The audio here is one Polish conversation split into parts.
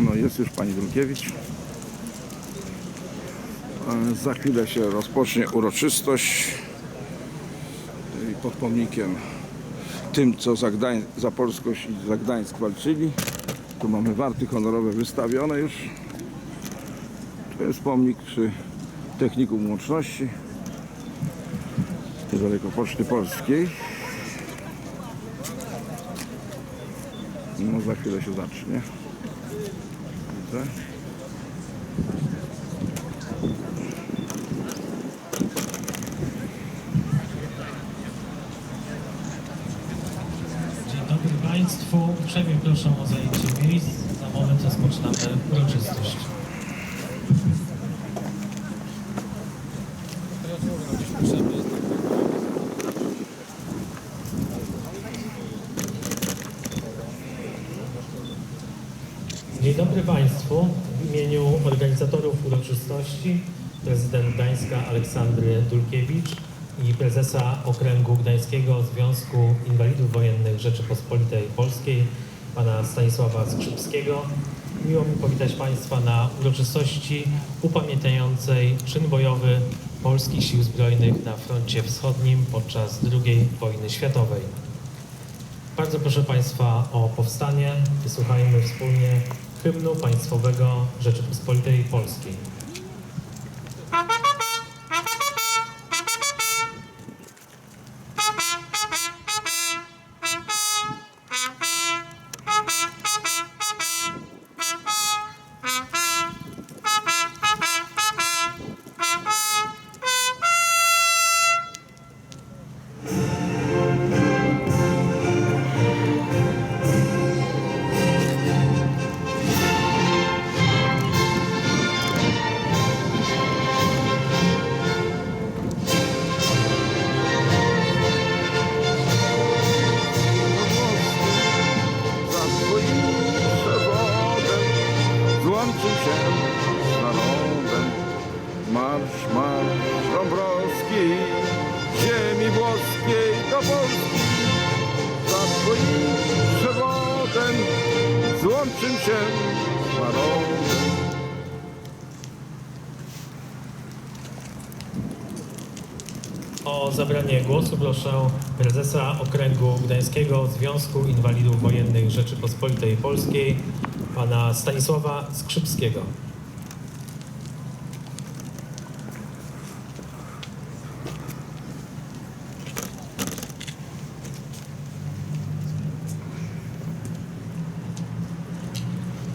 No jest już pani Dulkiewicz. Za chwilę się rozpocznie uroczystość i pod pomnikiem tym, co za, Gdań, za polskość i za Gdańsk walczyli. Tu mamy warty honorowe wystawione już. To jest pomnik przy Technikum Łączności niedaleko Poczty Polskiej. No za chwilę się zacznie. Widzę. Dzień dobry Państwu. Uprzejmie proszę o zajęcie miejsc. Za moment rozpoczynamy uroczystość. Dzień dobry Państwu. W imieniu organizatorów uroczystości prezydent Gdańska Aleksandry Dulkiewicz i prezesa Okręgu Gdańskiego Związku Inwalidów Wojennych Rzeczypospolitej Polskiej pana Stanisława Skrzypskiego. Miło mi powitać Państwa na uroczystości upamiętniającej czyn bojowy Polskich Sił Zbrojnych na froncie wschodnim podczas II wojny światowej. Bardzo proszę Państwa o powstanie. Wysłuchajmy wspólnie hymnu państwowego Rzeczypospolitej Polskiej. Proszę prezesa Okręgu Gdańskiego Związku Inwalidów Wojennych Rzeczypospolitej Polskiej, pana Stanisława Skrzypskiego.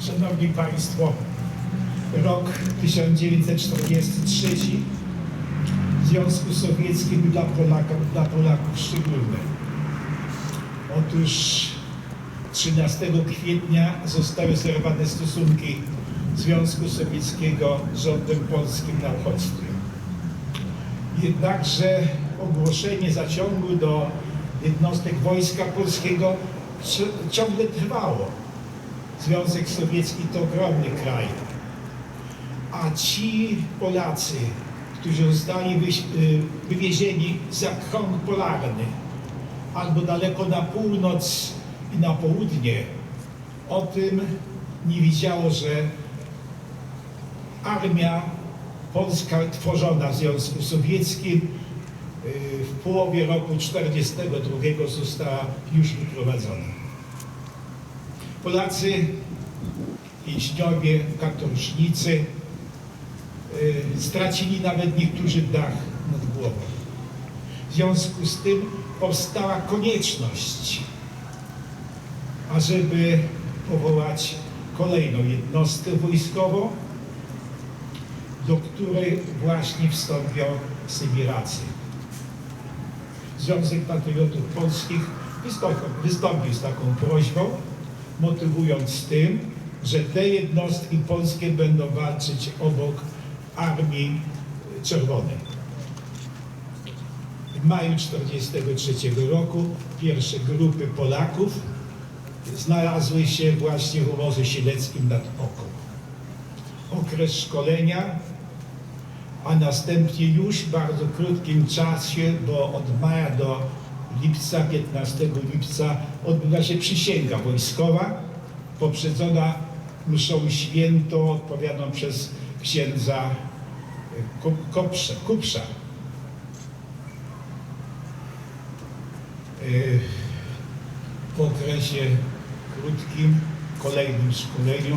Szanowni Państwo, rok 1943 w Związku Sowieckim dla Polaków, dla Polaków szczególny. Otóż 13 kwietnia zostały zerwane stosunki Związku Sowieckiego z rządem polskim na uchodźstwie. Jednakże ogłoszenie zaciągu do jednostek Wojska Polskiego ci- ciągle trwało. Związek Sowiecki to ogromny kraj. A ci Polacy, którzy zostali y, wywiezieni za krąg polarny, albo daleko na północ i na południe, o tym nie widziało, że armia polska tworzona w Związku Sowieckim y, w połowie roku 1942 została już wyprowadzona. Polacy, więźniowie, katorżnicy stracili nawet niektórzy dach nad głową. W związku z tym powstała konieczność, ażeby powołać kolejną jednostkę wojskową, do której właśnie wstąpią Sybiracy. Związek Patriotów Polskich wystąpił z taką prośbą, motywując tym, że te jednostki polskie będą walczyć obok Armii Czerwonej. W maju 1943 roku pierwsze grupy Polaków znalazły się właśnie w obozie sieleckim nad Oką. Okres szkolenia, a następnie już w bardzo krótkim czasie, bo od maja do lipca, 15 lipca odbywa się przysięga wojskowa, poprzedzona mszą świętą odpowiadaną przez księdza y, Kupsza. Y, Po okresie krótkim, kolejnym szkoleniu,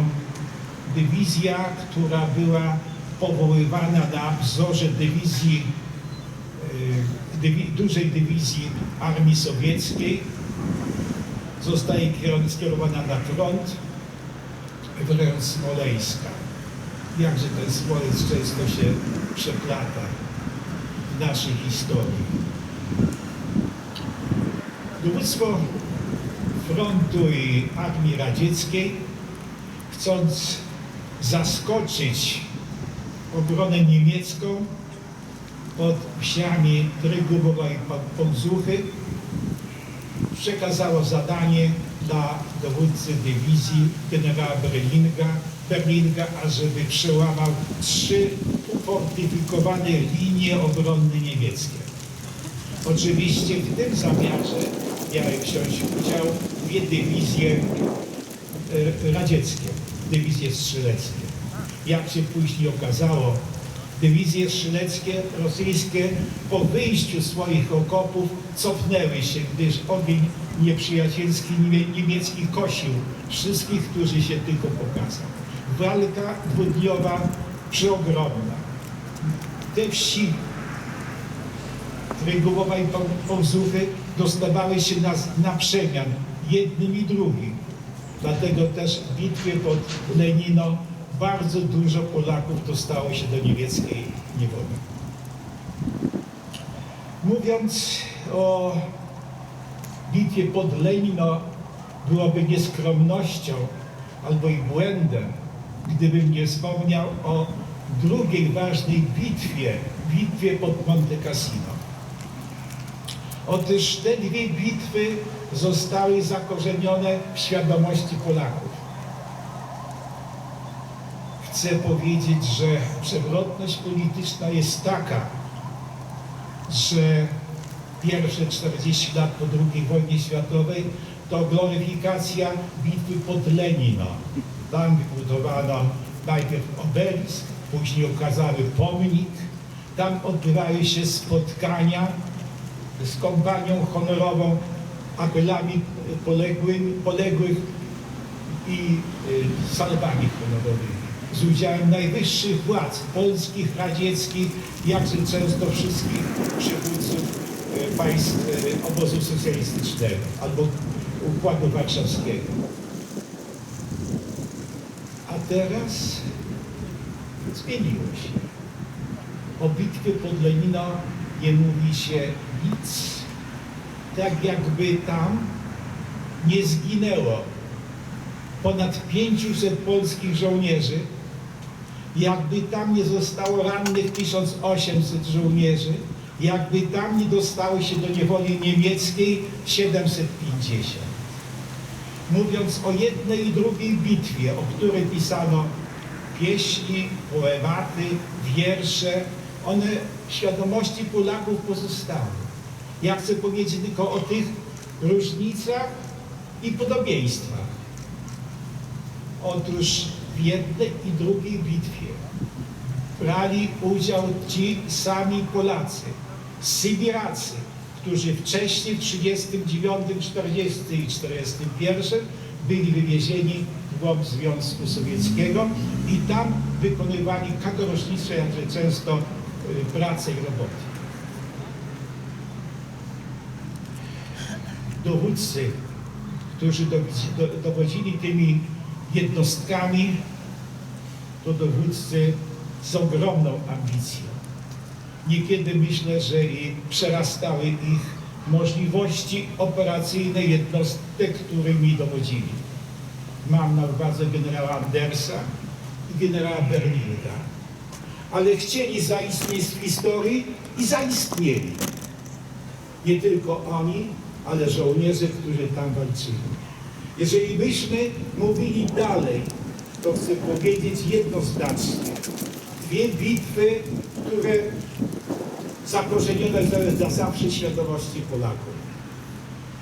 dywizja, która była powoływana na wzorze dywizji, y, dywi, dużej dywizji armii sowieckiej, zostaje kierow- skierowana na front w rejon Smoleńska. Jakże ten Smoleńsk często się przeplata w naszej historii. Dowództwo frontu i armii radzieckiej, chcąc zaskoczyć obronę niemiecką pod wsiami Trygubowa i Po- Podzuchy, przekazało zadanie dla dowódcy dywizji generała Berlinga, Berlinga, ażeby przełamał trzy ufortyfikowane linie obronne niemieckie. Oczywiście w tym zamiarze miały wziąć udział dwie dywizje radzieckie, dywizje strzeleckie. Jak się później okazało, dywizje strzeleckie rosyjskie po wyjściu swoich okopów cofnęły się, gdyż ogień nieprzyjacielski niemie- niemiecki kosił wszystkich, którzy się tylko pokazał. Walka dwudniowa przeogromna. Te wsi Trygubowa i Po- Powzuchy dostawały się na, na przemian jednym i drugim. Dlatego też w bitwie pod Lenino bardzo dużo Polaków dostało się do niemieckiej niewoli. Mówiąc o bitwie pod Lenino, byłoby nieskromnością albo i błędem, gdybym nie wspomniał o drugiej ważnej bitwie, bitwie pod Monte Cassino. Otóż te dwie bitwy zostały zakorzenione w świadomości Polaków. Chcę powiedzieć, że przewrotność polityczna jest taka, że pierwsze 40 lat po II wojnie światowej to gloryfikacja bitwy pod Lenino. Tam wybudowano najpierw obelisk, później okazały pomnik. Tam odbywały się spotkania z kompanią honorową, apelami poległym, poległych i y, salwami honorowymi. Z udziałem najwyższych władz polskich, radzieckich, jakże często wszystkich przywódców y, państw y, obozu socjalistycznego albo Układu Warszawskiego. A teraz zmieniło się. O bitwie pod Lenino nie mówi się nic. Tak jakby tam nie zginęło ponad 500 polskich żołnierzy, jakby tam nie zostało rannych 1800 żołnierzy, jakby tam nie dostały się do niewoli niemieckiej 750. Mówiąc o jednej i drugiej bitwie, o której pisano pieśni, poematy, wiersze, one w świadomości Polaków pozostały. Ja chcę powiedzieć tylko o tych różnicach i podobieństwach. Otóż w jednej i drugiej bitwie brali udział ci sami Polacy, Sybiracy, którzy wcześniej w 39, 40 i 41 byli wywiezieni w głąb Związku Sowieckiego i tam wykonywali katorocznicze, jakże często y, pracę i roboty. Dowódcy, którzy dowodzi- do- dowodzili tymi jednostkami, to dowódcy z ogromną ambicją. Niekiedy myślę, że i przerastały ich możliwości operacyjne jednostek, którymi dowodzili. Mam na uwadze generała Andersa i generała Berlinga. Ale chcieli zaistnieć w historii i zaistnieli. Nie tylko oni, ale żołnierze, którzy tam walczyli. Jeżeli byśmy mówili dalej, to chcę powiedzieć jednoznacznie. Dwie bitwy, które zakorzenione dla zawsze świadomości Polaków.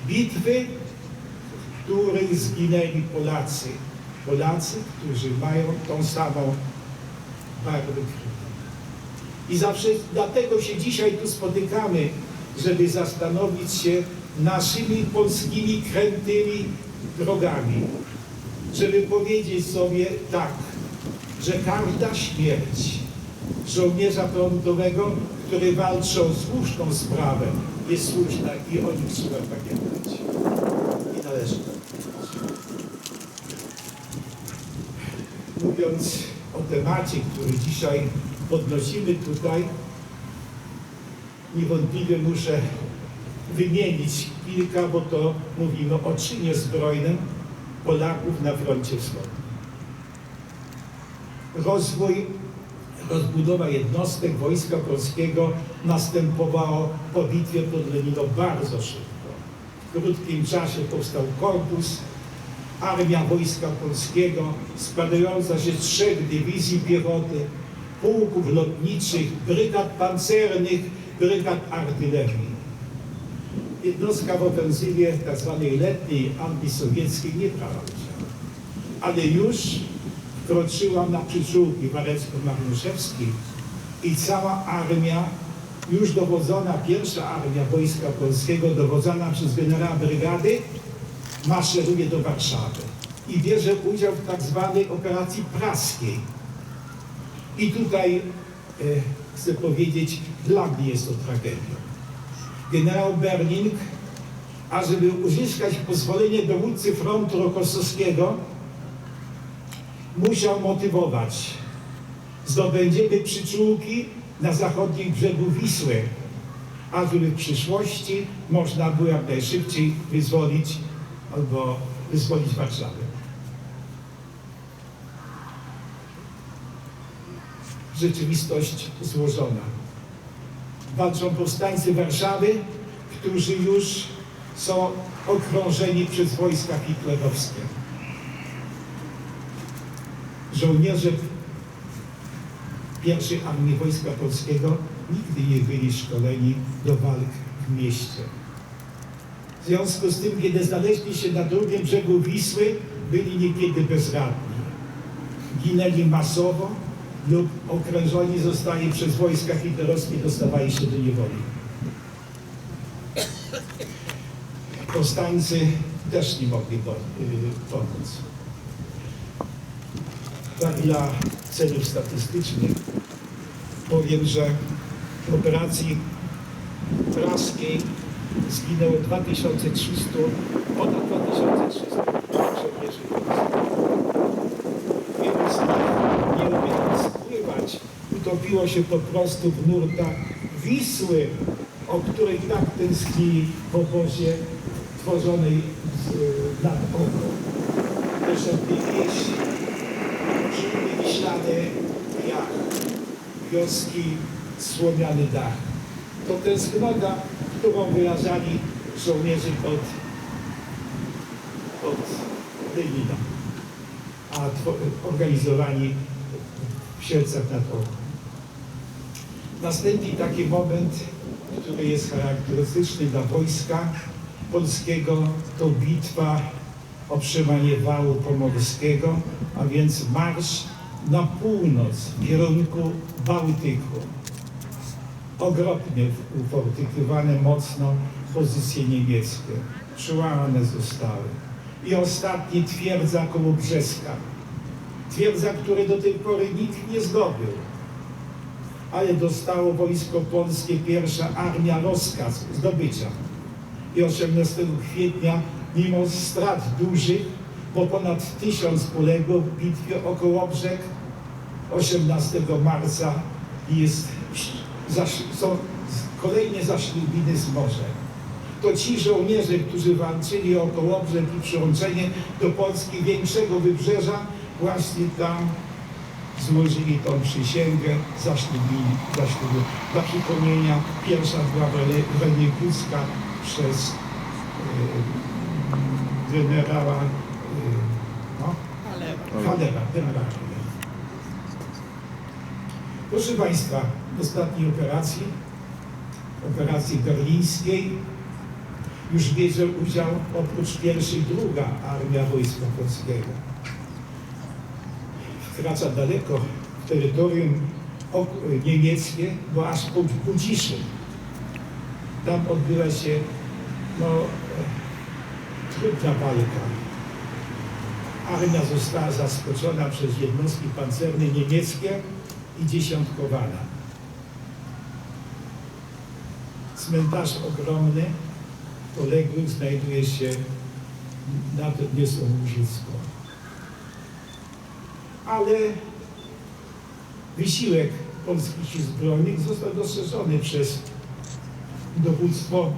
Bitwy, w których zginęli Polacy Polacy, którzy mają tą samą barwę krwi. I zawsze dlatego się dzisiaj tu spotykamy, żeby zastanowić się naszymi polskimi krętymi drogami. Żeby powiedzieć sobie tak, że każda śmierć żołnierza frontowego, który walczy o słuszną sprawę, jest słuszna i o nich trzeba pamiętać. I należy pamiętać. Mówiąc o temacie, który dzisiaj podnosimy tutaj, niewątpliwie muszę wymienić kilka, bo to mówimy o czynie zbrojnym Polaków na froncie wschodnim. Rozwój, rozbudowa jednostek Wojska Polskiego następowało po bitwie pod Leniną bardzo szybko. W krótkim czasie powstał korpus, Armia Wojska Polskiego składająca się z trzech dywizji piechoty, pułków lotniczych, brygad pancernych, brygad artylerii. Jednostka w ofensywie tzw. letniej antysowieckiej nie brała udziału, ale już wkroczyła na przyczółki Warecko-Marnuszewskiej i cała armia, już dowodzona, pierwsza armia Wojska Polskiego, dowodzona przez generała brygady, maszeruje do Warszawy i bierze udział w tak zwanej operacji praskiej. I tutaj e, chcę powiedzieć, dla mnie jest to tragedia. Generał Berling, ażeby uzyskać pozwolenie dowódcy frontu rokosowskiego, musiał motywować. Zdobędziemy przyczółki na zachodnim brzegu Wisły, ażeby w przyszłości można było jak najszybciej wyzwolić albo wyzwolić Warszawę. Rzeczywistość złożona. Walczą powstańcy Warszawy, którzy już są okrążeni przez wojska hitlerowskie. Żołnierze pierwszej Armii Wojska Polskiego nigdy nie byli szkoleni do walk w mieście. W związku z tym, kiedy znaleźli się na drugim brzegu Wisły, byli niekiedy bezradni. Ginęli masowo lub okrężoni zostali przez wojska hitlerowskie, dostawali się do niewoli. Powstańcy też nie mogli y, pomóc. Tak dla celów statystycznych. Powiem, że w operacji praskiej zginęło 2300, ponad 2300 żołnierzy nich nie umiejąc pływać, utopiło się po prostu w nurtach Wisły, o której tak tęsknili w obozie tworzonej nad. Doszedł wieś, wiślany jach, wioski, słomiany dach. To tęsknota, którą wyrażali żołnierze pod, pod Leniną, a organizowani w Sielcach nad Ochą. Następny taki moment, który jest charakterystyczny dla wojska polskiego, to bitwa o przymanie wału pomorskiego, a więc marsz na północ w kierunku Bałtyku. Okropnie ufortyfikowane mocno pozycje niemieckie. Przełamane zostały. I ostatni twierdza koło Brzeska. Twierdza, której do tej pory nikt nie zdobył. Ale dostało wojsko polskie, pierwsza armia rozkaz zdobycia. I 18 kwietnia, mimo strat dużych, bo ponad tysiąc poległo w bitwie o Kołobrzeg, 18 marca jest, są kolejne zaślubiny z morzem. To ci żołnierze, którzy walczyli o Kołobrzeg i przyłączenie do Polski większego wybrzeża, właśnie tam złożyli tą przysięgę, zaślubili, zaślubili. Dla przypomnienia, pierwsza była Wenikucka przez e, generała Halera, generała Halera. Proszę Państwa, w ostatniej operacji, operacji berlińskiej, już bierze udział oprócz pierwszej druga Armia Wojska Polskiego. wkracza daleko w terytorium niemieckie, bo aż pod Budziszem. Tam odbyła się no, e, trudna walka. Armia została zaskoczona przez jednostki pancerne niemieckie i dziesiątkowana. Cmentarz ogromny poległych znajduje się Wisłą Łużycką. Ale wysiłek polskich sił zbrojnych został dostrzeżony przez dowództwo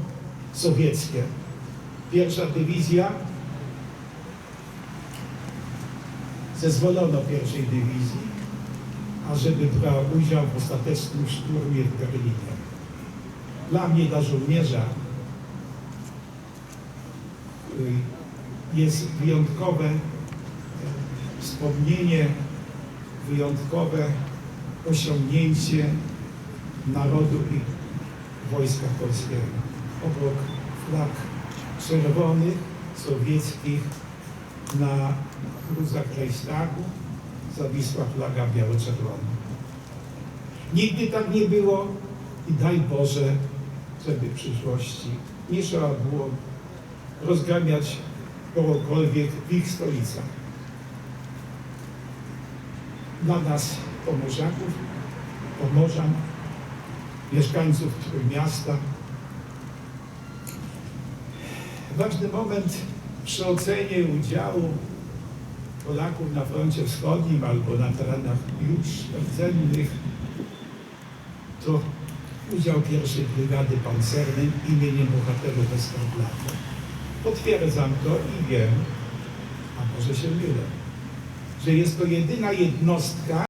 sowieckie. Pierwsza dywizja zezwolono pierwszej dywizji, ażeby brała udział w ostatecznym szturmie w Berlinie. Dla mnie, dla żołnierza, y, jest wyjątkowe e, wspomnienie, wyjątkowe osiągnięcie narodu i wojska polskiego. Obok flag czerwonych, sowieckich, na gruzach Reichstagu zawisła flaga biało-czerwona. Nigdy tak nie było i daj Boże, żeby w przyszłości nie trzeba było rozgraniać kogokolwiek w ich stolicach. Dla nas, Pomorzaków, Pomorzan, mieszkańców Trójmiasta, ważny moment przy ocenie udziału Polaków na froncie wschodnim albo na terenach już rdzennych to udział pierwszej brygady pancernej imieniem bohaterów Westerplatte. Potwierdzam to i wiem, a może się mylę, że jest to jedyna jednostka